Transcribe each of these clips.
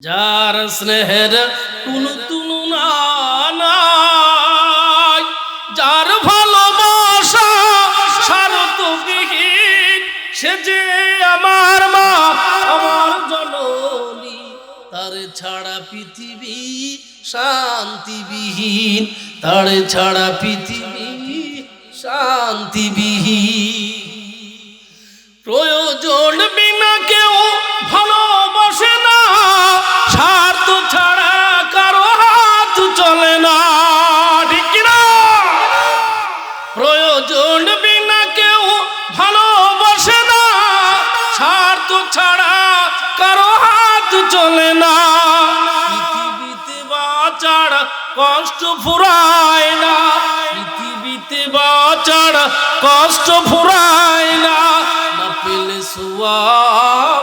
যার স্নেহের কোন তুলনা যার ভালোবাসা স্বার্থবিহীন, সে যে আমার মা, আমার জননী, তার ছাড়া পৃথিবী শান্তিবিহীন, তার ছাড়া পৃথিবী শান্তিবিহীন। প্রয়োজন চলে না। পৃথিবীতে বাঁচার কষ্ট ফুরায় না। পৃথিবীতে বাঁচার কষ্ট ফুরায় না। না পেলে সুয়া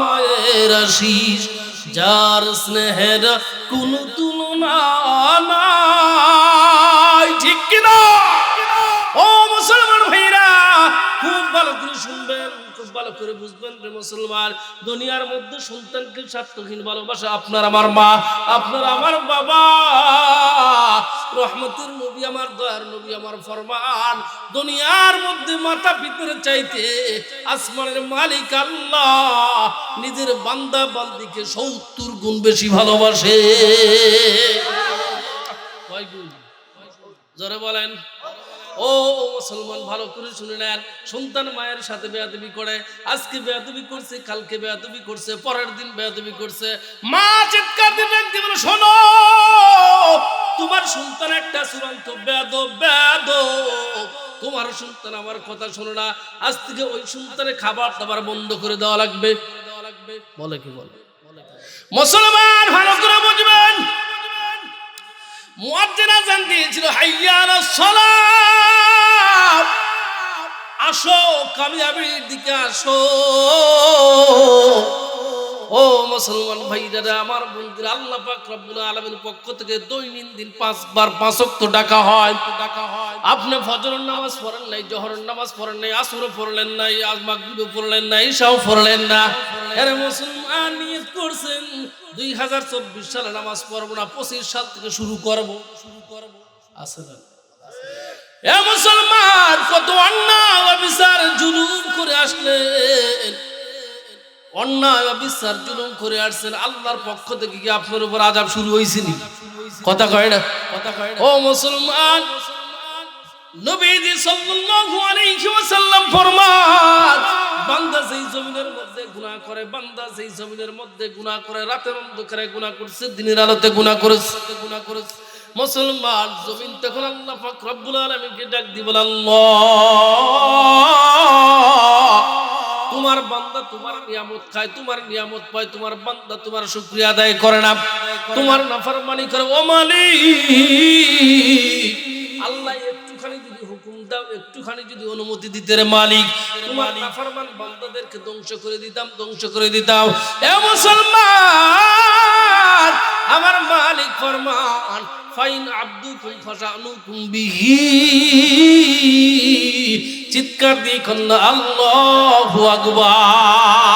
মায়ের আশিস, যার স্নেহের কোন তুলনা নাই। ঠিক কিনা? শুনবেন খুব ভালো করে বুঝবেন রে মুসলমান। দুনিয়ার মধ্যে সন্তানকে স্বার্থহীন ভালোবাসা আপনার আমার মা, আপনার আমার বাবা। রহমতের নবী আমার দয়ার নবী আমার ফরমান। দুনিয়ার মধ্যে মাথা ভিতরে চাইতে আসমানের মালিক আল্লাহ। নিজের বান্দা বান্দিকে সত্তর গুণ বেশি ভালোবাসে। কয় গুণ? জোরে বলেন। ও মুসলমান ভালো করে শুনে নেন। সন্তান মায়ের সাথে বেয়াদবি করে আজকে বেয়াদবি করছে কালকে বেয়াদবি করছে পরের দিন বেয়াদবি করছে। মা চিৎকার দিয়ে বলে, শোনো তোমার সন্তান একটা চূড়ান্ত বেদ বেদ তোমার সন্তান আমার কথা শোনো না। আজ থেকে ওই সন্তানের খাবার দাবার বন্ধ করে দেওয়া লাগবে। বলে কি বলে? মুসলমান ভালো করে বুঝবেন মুয়াজ্জিন আযান দিয়েছিল, হাইয়া আলাস আসো, কামিয়াবির দিকে আসো। ও মুসলমান ভাইরা আমার বন্ধুরা, আল্লাহ পাক রব্বুল আলামিনের পক্ষ থেকে দৈনন্দিন পাঁচবার পাঁচ ওয়াক্ত ডাকা হয়। ডাকা হয় আপনি ফজরের নামাজ পড়েন নাই, জোহরের নামাজ পড়েন নাই, আসরও পড়লেন নাই, আজ মাগরিবও পড়লেন নাই, ঈশাও পড়লেন না। আরে মুসলমান, নিয়ত করছেন দুই হাজার চব্বিশ সালে নামাজ পড়ব না, পঁচিশ সাল থেকে শুরু করব। শুরু করব আছে না? এ মুসলমান, কত অন্যায় অবিচার জুলুম করে আসলেন। অন্যায় অবিচার জুলুম করে আসছেন। আল্লাহর পক্ষ থেকে কি আপনার উপর আজাব শুরু হয়েছে কথা কয় না? কথা কয় ও মুসলমান বান্দা জমিনের মধ্যে বান্দা জমিনের মধ্যে মুসলমান জমিন তখন আল্লাহ ডাক তোমার বান্দা তোমার নিয়ামত খায়, তোমার নিয়ামত পায়, তোমার বান্দা তোমার শুকরিয়া আদায় করে না, তোমার নাফরমানি করে, ও মালিক আল্লাহ একটুখানি যদি হুকুম দাও, একটুখানি যদি অনুমতি দিতে রে মালিক, তোমার নাফরমান বান্দাদেরকে ধ্বংস করে দিতাম, ধ্বংস করে দিতাম। এ মুসলমান, আমার মালিক ফরমান, ফাইন আব্দুকুম ফাসানুকুম বিহি। চিৎকার দিয়ে কন্যা, আল্লাহু আকবার।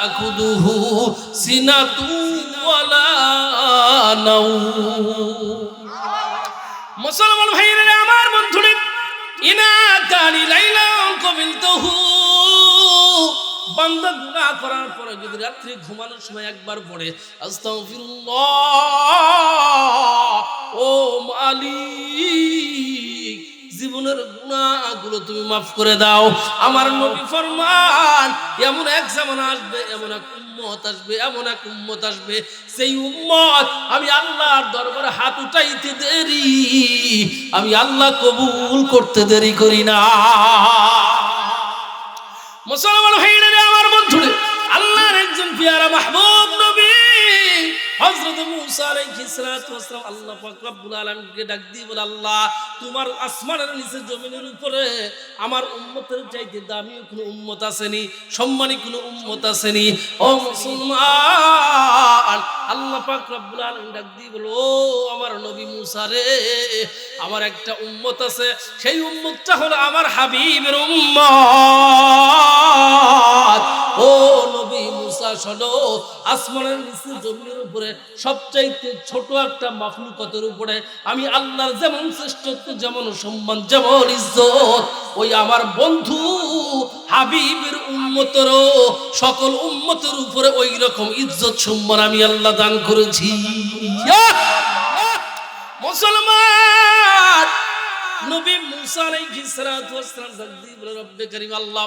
তাখুদুহু সিনাতু ওয়ালা নাওম। মুসলমান ভাইরা আমার বন্ধুরে, ইনা তানি লাইলা কবিলতাহু। বান্দা গুনাহ করার পরে যদি রাত্রি ঘুমানোর সময় একবার পড়ে, আস্তাগফিরুল্লাহ, ও মালিক। জীবনের গুণাগুলো তুমি মাফ করে দাও। আমার নবী ফরমান, এমন এক জামানা আসবে, এমন এক উম্মত আসবে, এমন এক উম্মত আসবে। সেই উম্মত আমি আল্লাহর দরবারে হাত উঠাইতে দেরি, আমি আল্লাহ কবুল করতে দেরি করি না। মুসলমান ভাইরা আমার বন্ধুরে, আল্লাহর একজন পিয়ারা মাহবুব হযরত ওয়াসসালাম আল্লাহ পাক রব্বুল আলামিনকে ডাক দিয়ে বলে, আল্লাহ, তোমার আসমানের নিচে জমিনের উপরে আমার উম্মতের চাইতে দামি কোনো উম্মত আসেনি, সম্মানী কোনো উম্মত আসেনি। ও মুসলমান! আল্লাহ পাক রব্বুল আলামিন ডাক দিয়ে বলো, ও আমার নবী মূসা রে, আমার একটা উম্মত আছে, সেই উম্মতটা হলো আমার হাবিবের উম্মত। ও নবী মুসা শোনো আসমানের নিচে জমিনের উপরে সবচাইতে ছোট একটা মাফলুকতের উপরে আমি আল্লাহর যেমন শ্রেষ্ঠত্ব, যেমন সম্মান, যেমন ইজ্জত, ওই আমার বন্ধু হাবিবের উম্মতেরও সকল উম্মতের উপরে ওই রকম ইজ্জত, সম্মান আমি আল্লাহ দান করেছি। মুসলমান! নবী মুসা আলাইহিস সালাতু ওয়াস সালাম রব্বে কারীম, আল্লাহ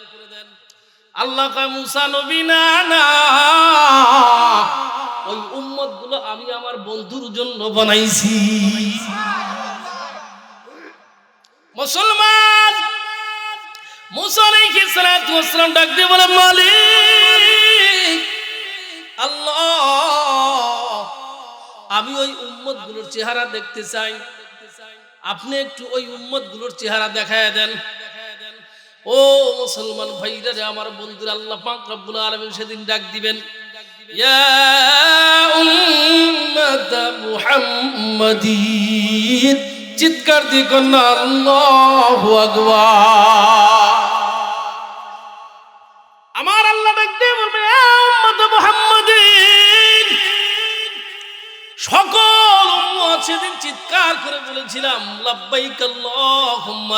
আল্লাহ নবী, না না। ওই উম্মতগুলো আমি আমার বন্ধুর জন্য বানাইছি। মুসলমান, মুসা আলাইহিস সালাতু ওয়াস ডাক দিয়ে বলে, মালিক, আল্লাহ, আমি ওই উম্মতগুলোর চেহারা দেখতে চাই। আপনি একটু ওই উম্মতগুলোর চেহারা দেখায় দেন। ও মুসলমান ভাইরা রে, আমার বন্ধুর, আল্লাহ পাক রব্বুল আলামিন সেদিন ডাক দিবেন। ইয়া উম্মাত মুহাম্মাদিন, চিৎকার দিয়ে কন্যা আল্লাহু আকবার। আমার আল্লাহ ডাক বলবে সকল সেদিন চিৎকার করে বলেছিলাম, লাব্বাইক আল্লাহুম্মা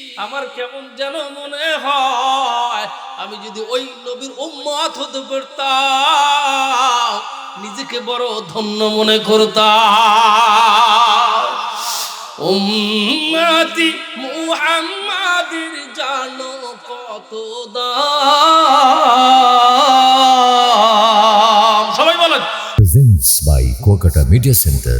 আমার কেমন যেন মনে হয়, আমি যদি ওই নবীর উম্মত হতে পারতাম, নিজেকে বড় ধন্য মনে করতাম। উম্মতি মুহাম্মাদের জানো কত দাম। সবাই বলেন। Presents by Kuakata media centre